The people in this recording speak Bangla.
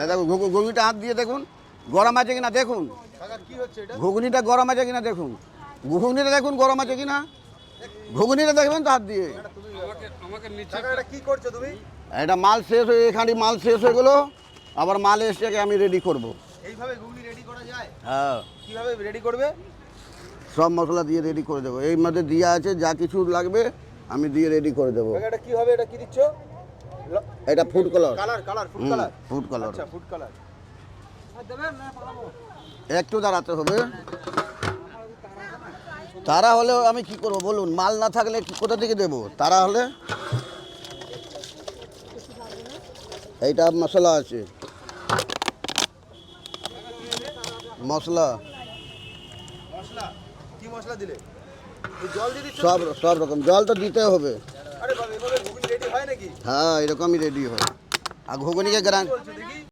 ঘুগনিটা হাত দিয়ে দেখুন গরম আছে কিনা দেখুন। ঘুগনিটা গরম আছে কিনা দেখুন। ঘুগনিটা দেখুন গরম আছে কিনা। ঘুগনিটা দেখবেন তো হাত দিয়ে। এটা মাল শেষ হয়ে এখানে মাল শেষ হয়ে গেলো। আবার মাল এসে আমি রেডি করব। এইভাবে ঘুগনি রেডি করা যায়? হ্যাঁ। কীভাবে রেডি করবে? সব মশলা দিয়ে রেডি করে দেবো। এই মধ্যে দেওয়া আছে যা কিছু লাগবে আমি দিয়ে রেডি করে দেবো। এটা কি হবে? এটা কি দিচ্ছ? এটা food colour colour colour food colour food colour আচ্ছা ফুড কালার একটু দাঁড়াতে হবে। তারা হলে আমি কি করব বলুন? মাল না থাকলে কোথা থেকে দেবো? তারা হলে? এইটা মশলা আছে। মশলা। মশলা? কি মশলা দিলে? জল সব সব রকম। জল তো দিতে হবে আরে বাবা এভাবে ঘুগনি রেডি হয় এরকমই রেডি হয়। আর ঘুগনিকে গ্রান